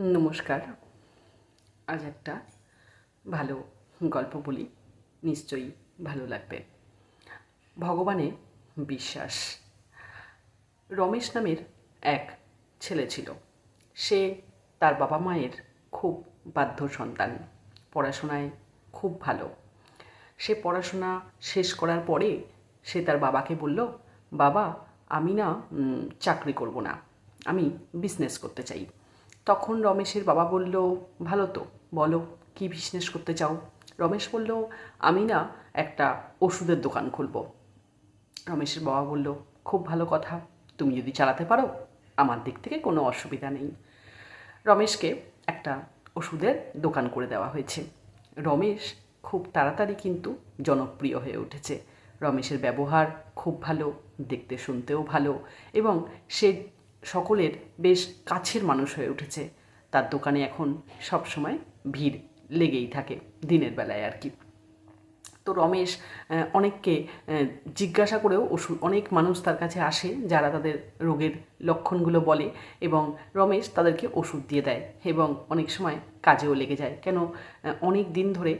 নমস্কার। আজ একটা ভালো গল্প বলি। নিশ্চয়ই ভালো লাগবে। ভগবানে বিশ্বাস। রমেশ নামের এক ছেলে ছিল। সে তার বাবা মায়ের খুব বাধ্য সন্তান। পড়াশোনায় খুব ভালো। সে পড়াশোনা শেষ করার পরে সে তার বাবাকে বলল, বাবা, আমি না চাকরি করব না। আমি বিজনেস করতে চাই। তখন রমেশের বাবা বলল, ভালো তো, বলো, কি বিজনেস করতে চাও? রমেশ বলল, আমি না একটা ওষুধের দোকান খুলব। রমেশের বাবা বলল, খুব ভালো কথা, তুমি যদি চালাতে পারো, আমার দিক থেকে কোনো অসুবিধা নেই। রমেশকে একটা ওষুধের দোকান করে দেওয়া হয়েছে। রমেশ খুব তাড়াতাড়ি কিন্তু জনপ্রিয় হয়ে উঠেছে। রমেশের ব্যবহার খুব ভালো, দেখতে শুনতেও ভালো এবং সে সকলের বেশ কাছের মানুষ হয়ে উঠেছে। তার দোকানে এখন সব সময় ভিড় লেগেই থাকে দিনের বেলায় আর কি। তো রমেশ অনেককে জিজ্ঞাসা করেও ওষুধ, অনেক মানুষ তার কাছে আসে যারা তাদের রোগের লক্ষণগুলো বলে এবং রমেশ তাদেরকে ওষুধ দিয়ে দেয় এবং অনেক সময় কাজেও লেগে যায়। কেন অনেক দিন ধরে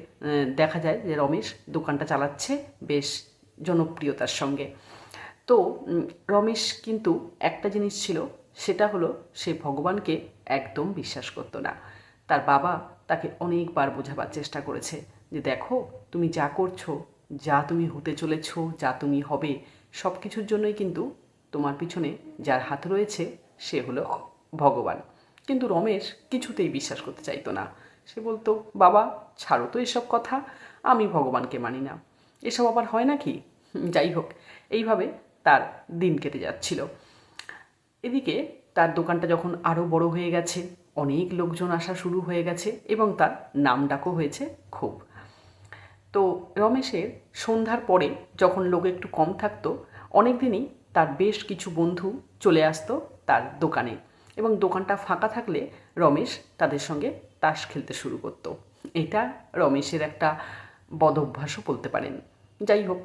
দেখা যায় যে রমেশ দোকানটা চালাচ্ছে বেশ জনপ্রিয়তার সঙ্গে। তো রমেশ কিন্তু একটা জিনিস ছিল, সেটা হলো সে ভগবানকে একদম বিশ্বাস করতো না। তার বাবা তাকে অনেকবার বোঝাবার চেষ্টা করেছে যে, দেখো, তুমি যা করছ, যা তুমি হতে চলেছো, যা তুমি হবে, সব কিছুর জন্যই কিন্তু তোমার পিছনে যার হাত রয়েছে, সে হলো ভগবান। কিন্তু রমেশ কিছুতেই বিশ্বাস করতে চাইতো না। সে বলতো, বাবা, ছাড়ো তো এসব কথা, আমি ভগবানকে মানি না। এসব আবার হয় নাকি? যাই হোক, এইভাবে তার দিন কেটে যাচ্ছিল। এদিকে তার দোকানটা যখন আরও বড় হয়ে গেছে, অনেক লোকজন আসা শুরু হয়ে গেছে এবং তার নাম ডাকও হয়েছে খুব। তো রমেশের সন্ধ্যার পরে যখন লোক একটু কম থাকতো অনেক দিনই তার বেশ কিছু বন্ধু চলে আসতো তার দোকানে এবং দোকানটা ফাঁকা থাকলে রমেশ তাদের সঙ্গে তাস খেলতে শুরু করতো। এটা রমেশের একটা বদ অভ্যাসও বলতে পারেন। যাই হোক,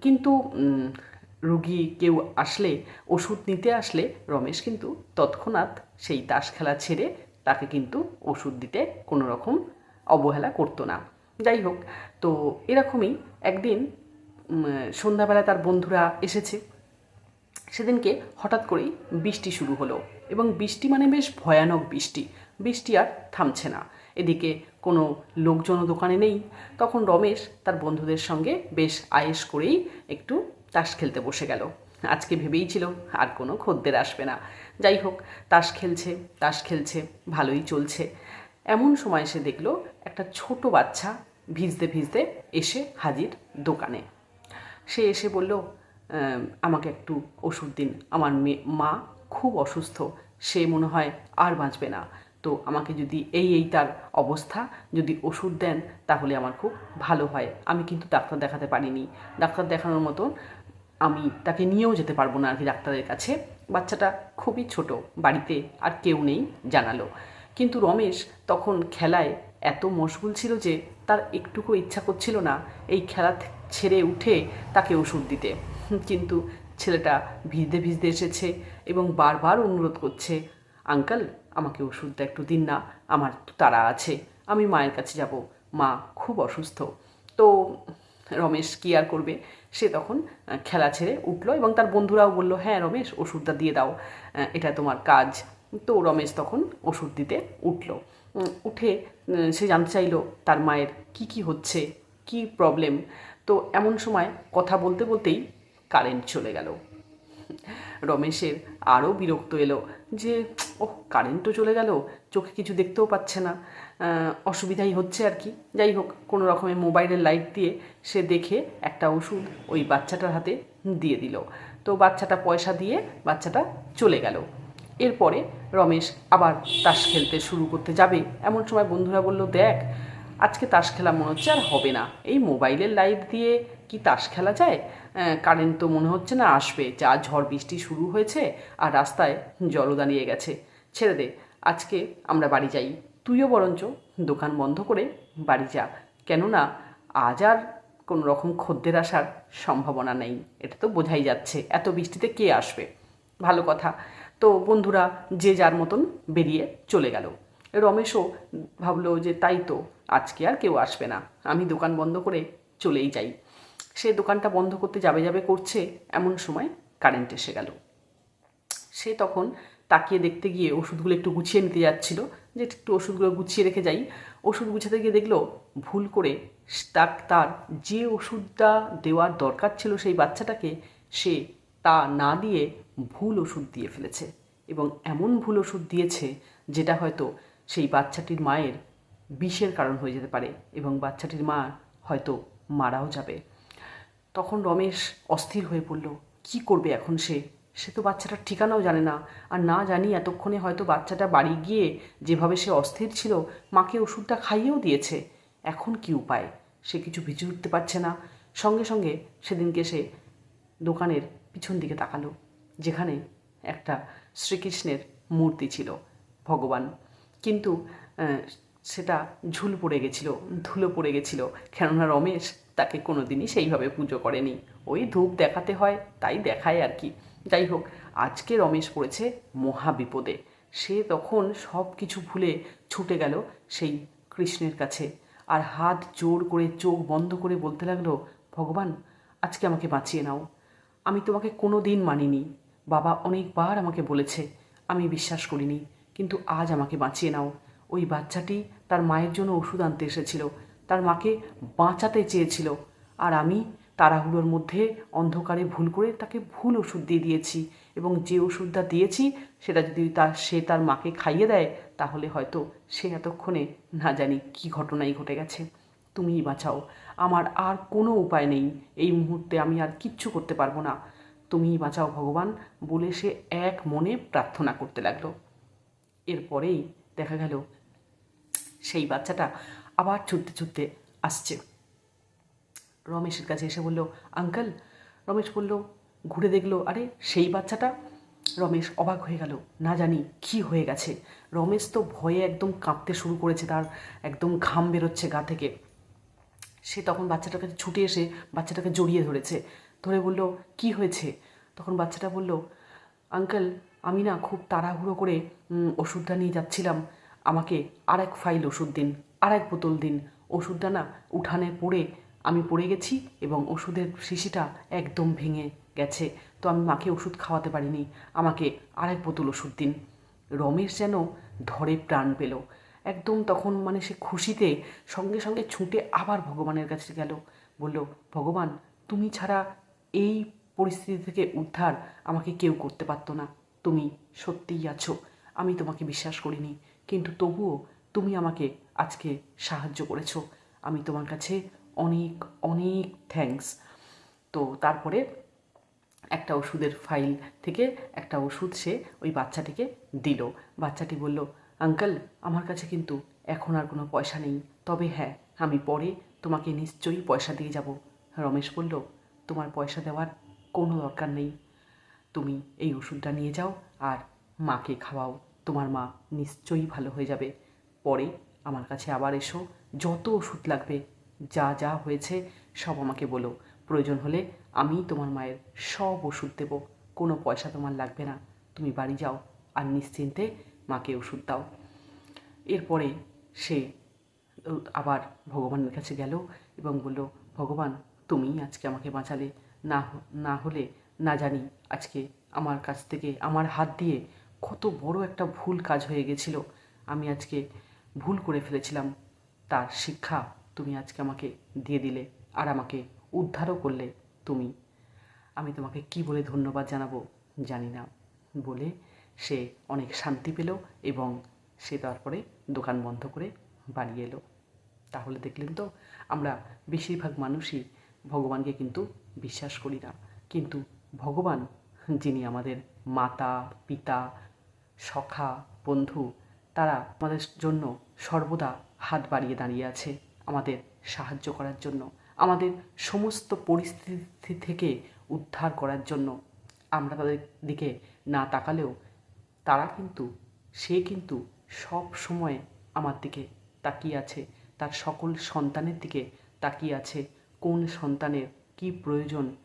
কিন্তু রুগী কেউ আসলে, ওষুধ নিতে আসলে রমেশ কিন্তু তৎক্ষণাৎ সেই তাস খেলা ছেড়ে তাকে কিন্তু ওষুধ দিতে কোনো রকম অবহেলা করতো না। যাই হোক, তো এরকমই একদিন সন্ধ্যাবেলা তার বন্ধুরা এসেছে। সেদিনকে হঠাৎ করেই বৃষ্টি শুরু হলো এবং বৃষ্টি মানে বেশ ভয়ানক বৃষ্টি। বৃষ্টি আর থামছে না। এদিকে কোনো লোকজন দোকানে নেই। তখন রমেশ তার বন্ধুদের সঙ্গে বেশ আয়েস করেই একটু তাস খেলতে বসে গেল। আজকে ভেবেই ছিল আর কোনো খদ্দের আসবে না। যাই হোক, তাস খেলছে তাস খেলছে, ভালোই চলছে। এমন সময় সে দেখল একটা ছোট বাচ্চা ভিজতে ভিজতে এসে হাজির দোকানে। সে এসে বলল আমাকে একটু ওষুধ দিন। আমার মা খুব অসুস্থ। সে মনে হয় আর বাঁচবে না। তো আমাকে যদি এই এই তার অবস্থা, যদি ওষুধ দেন, তাহলে আমার খুব ভালো হয়। আমি কিন্তু ডাক্তার দেখাতে পারিনি। ডাক্তার দেখানোর মতন আমি তাকে নিয়েও যেতে পারব না আর কি ডাক্তারের কাছে। বাচ্চাটা খুবই ছোট, বাড়িতে আর কেউ নেই জানালো। কিন্তু রমেশ তখন খেলায় এত মশগুল ছিল যে তার একটুকু ইচ্ছা করছিল না এই খেলা ছেড়ে উঠে তাকে ওষুধ দিতে। কিন্তু ছেলেটা ভিজতে ভিজতে এসেছে এবং বারবার অনুরোধ করছে, আঙ্কাল, আমাকে ওষুধটা একটু, দিন না, আমার তো তাড়া আছে, আমি মায়ের কাছে যাব, মা খুব অসুস্থ। তো রমেশ কি আর করবে? সে তখন খেলা ছেড়ে উঠল এবং তার বন্ধুরাও বলল হ্যাঁ রমেশ, ওষুধটা দিয়ে দাও এটা তোমার কাজ। তো রমেশ তখন ওষুধ দিতে উঠল। উঠে সে জানতে চাইলো, তার মায়ের কি কি হচ্ছে? কি প্রবলেম তো এমন সময় কথা বলতে বলতেই কারেন্ট চলে গেল। রমেশের আরও বিরক্ত এলো যে, ওহ কারেন্টও চলে গেল, চোখে কিছু দেখতেও পাচ্ছে না। অসুবিধাই হচ্ছে আর কি। যাই হোক, কোনো রকমে মোবাইলের লাইট দিয়ে সে দেখে একটা ওষুধ ওই বাচ্চাটার হাতে দিয়ে দিল। তো বাচ্চাটা পয়সা দিয়ে বাচ্চাটা চলে গেল। এরপরে রমেশ আবার তাস খেলতে শুরু করতে যাবে। এমন সময় বন্ধুরা বলল, দেখ, আজকে তাস খেলা মনে হচ্ছে আর হবে না। এই মোবাইলের লাইট দিয়ে কি তাস খেলা যায়? কারেন্ট তো মনে হচ্ছে না, আসবে। যা ঝড় বৃষ্টি শুরু হয়েছে আর রাস্তায় জলও দাঁড়িয়ে গেছে। ছেড়ে দে, আজকে আমরা বাড়ি যাই। তুইও বরঞ্চ দোকান বন্ধ করে বাড়ি যা। কেননা আজ আর কোনো রকম খদ্দের আসার সম্ভাবনা নেই। এটা তো বোঝাই যাচ্ছে। এত বৃষ্টিতে কে আসবে? ভালো কথা। তো বন্ধুরা, যে যার মতন বেরিয়ে চলে গেল। রমেশও ভাবলো যে তাই তো, আজকে আর কেউ আসবে না। আমি দোকান বন্ধ করে চলেই যাই। সে দোকানটা বন্ধ করতে যাবে যাবে করছে এমন সময় কারেন্ট এসে গেল। সে তখন তাকিয়ে দেখতে গিয়ে ওষুধগুলো একটু গুছিয়ে নিতে যাচ্ছিল, যে একটু ওষুধগুলো গুছিয়ে রেখে যাই। ওষুধ গুছাতে গিয়ে দেখল ভুল করে তার তার যে ওষুধটা দেওয়ার দরকার ছিল সেই বাচ্চাটাকে সে তা না দিয়ে ভুল ওষুধ দিয়ে ফেলেছে এবং এমন ভুল ওষুধ দিয়েছে যেটা হয়তো সেই বাচ্চাটির মায়ের বিষের কারণ হয়ে যেতে পারে এবং বাচ্চাটির মা হয়তো মারাও যাবে। তখন রমেশ অস্থির হয়ে পড়ল। কি করবে এখন সে? সে তো বাচ্চাটার ঠিকানাও জানে না। আর না জানি এতক্ষণে হয়তো বাচ্চাটা বাড়ি গিয়ে যেভাবে সে অস্থির ছিল, মাকে ওষুধটা খাইয়েও দিয়েছে। এখন কি উপায়? সে কিছু ভিজে উঠতে পারছে না। সঙ্গে সঙ্গে সেদিনকে সে দোকানের পিছন দিকে তাকালো, যেখানে একটা শ্রীকৃষ্ণের মূর্তি ছিল, ভগবান। কিন্তু সেটা ঝুল পড়ে গেছিল, ধুলো পড়ে গেছিল। কেননা রমেশ তাকে কোনো দিনই সেইভাবে পুজো করেনি। ওই ধূপ দেখাতে হয়, তাই দেখায় আর কি। যাই হোক, আজকে রমেশ পড়েছে মহা বিপদে সে তখন সব কিছু ভুলে ছুটে গেল সেই কৃষ্ণের কাছে। আর হাত জোর করে চোখ বন্ধ করে বলতে লাগল, ভগবান, আজকে আমাকে বাঁচিয়ে নাও। আমি তোমাকে কোনো দিন মানিনি। বাবা অনেকবার আমাকে বলেছে, আমি বিশ্বাস করিনি। কিন্তু আজ আমাকে বাঁচিয়ে নাও। ওই বাচ্চাটি তার মায়ের জন্য ওষুধ আনতে এসেছিল। তার মাকে বাঁচাতে চেয়েছিল। আর আমি তাড়াহুড়োর মধ্যে অন্ধকারে ভুল করে তাকে ভুল ওষুধ দিয়ে দিয়েছি এবং যে ওষুধটা দিয়েছি সেটা যদি তার সে তার মাকে খাইয়ে দেয়, তাহলে হয়তো সে এতক্ষণে না জানি কী ঘটনাই ঘটে গেছে। তুমিই বাঁচাও। আমার আর কোনো উপায় নেই। এই মুহূর্তে আমি আর কিচ্ছু করতে পারব না। তুমিই বাঁচাও ভগবান বলে সে এক মনে প্রার্থনা করতে লাগল। এরপরেই দেখা গেল সেই বাচ্চাটা আবার ছুটতে ছুটতে আসছে। রমেশের কাছে এসে বলল, আঙ্কেল। রমেশ বলল, ঘুরে দেখল, আরে সেই বাচ্চাটা? রমেশ অবাক হয়ে গেল, না জানি কি হয়ে গেছে। রমেশ তো ভয়ে একদম কাঁপতে শুরু করেছে, তার একদম ঘাম বেরোচ্ছে গা থেকে। সে তখন বাচ্চাটার কাছে ছুটে এসে বাচ্চাটাকে জড়িয়ে ধরেছে, ধরে বলল, কি হয়েছে? তখন বাচ্চাটা বলল, আঙ্কেল, আমি না খুব তাড়াহুড়ো করে ওষুধটা নিয়ে যাচ্ছিলাম। আমাকে আর এক ফাইল ওষুধ দিন আর এক বোতল দিন। ওষুধটা না উঠানে পড়ে আমি পড়ে গেছি এবং ওষুধের শিশিটা একদম ভেঙে গেছে। তো আমি মাকে ওষুধ খাওয়াতে পারিনি। আমাকে আর এক বোতল ওষুধ দিন। রমেশ যেন ধরে প্রাণ পেল। একদম তখন মানে সে খুশিতে সঙ্গে সঙ্গে ছুটে আবার ভগবানের কাছে গেল। বলল, ভগবান, তুমি ছাড়া এই পরিস্থিতি থেকে উদ্ধার আমাকে কেউ করতে পারতো না। তুমি সত্যিই আছো। আমি তোমাকে বিশ্বাস করিনি। কিন্তু তবুও তুমি আমাকে আজকে সাহায্য করেছ। আমি তোমার কাছে অনেক অনেক থ্যাঙ্কস তো তারপরে একটা ওষুধের ফাইল থেকে একটা ওষুধ সে ওই বাচ্চাটিকে দিল। বাচ্চাটি বলল, আঙ্কেল, আমার কাছে কিন্তু এখন আর কোনো পয়সা নেই। তবে হ্যাঁ আমি পরে তোমাকে নিশ্চয়ই পয়সা দিয়ে যাব। রমেশ বলল, তোমার পয়সা দেওয়ার কোনো দরকার নেই। তুমি এই ওষুধটা নিয়ে যাও আর মাকে খাওয়াও। তোমার মা নিশ্চয়ই ভালো হয়ে যাবে। পরে আমার কাছে আবার এসো, যত ওষুধ লাগবে, যা যা হয়েছে সব আমাকে বলো। প্রয়োজন হলে আমি তোমার মায়ের সব ওষুধ দেবো, কোনো পয়সা তোমার লাগবে না। তুমি বাড়ি যাও আর নিশ্চিন্তে মাকে ওষুধ দাও। এরপরে সে আবার ভগবানের কাছে গেল এবং বলল, ভগবান, তুমিই আজকে আমাকে বাঁচালে। না না হলে না জানি আজকে আমার কাছ থেকে, আমার হাত দিয়ে কত বড় একটা ভুল কাজ হয়ে গেছিল। আমি আজকে ভুল করে ফেলেছিলাম। তার শিক্ষা তুমি আজকে আমাকে দিয়ে দিলে আর আমাকে উদ্ধারও করলে তুমি। আমি তোমাকে কি বলে ধন্যবাদ জানাব জানি না বলে সে অনেক শান্তি পেল এবং সে তারপরে দোকান বন্ধ করে বাড়ি এলো। তাহলে দেখলেন তো, আমরা বেশিরভাগ মানুষই ভগবানকে কিন্তু বিশ্বাস করি না। কিন্তু ভগবান, যিনি আমাদের মাতা, পিতা সখা, বন্ধু, তারা আমাদের জন্য সর্বদা হাত বাড়িয়ে দাঁড়িয়ে আছে আমাদের সাহায্য করার জন্য, আমাদের সমস্ত পরিস্থিতি থেকে উদ্ধার করার জন্য। আমরা তাদের দিকে না তাকালেও তারা কিন্তু, সে কিন্তু সব সময় আমার দিকে তাকিয়ে আছে, তার সকল সন্তানের দিকে তাকিয়ে আছে, কোন সন্তানের কি প্রয়োজন,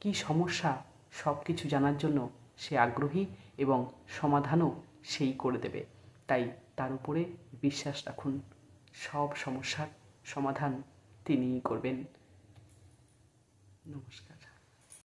কি সমস্যা সব কিছু জানার জন্য সে আগ্রহী। এবং সমাধানও সেই করে দেবে। তাই তার উপরে বিশ্বাস রাখুন। সব সমস্যার সমাধান তিনিই করবেন। নমস্কার।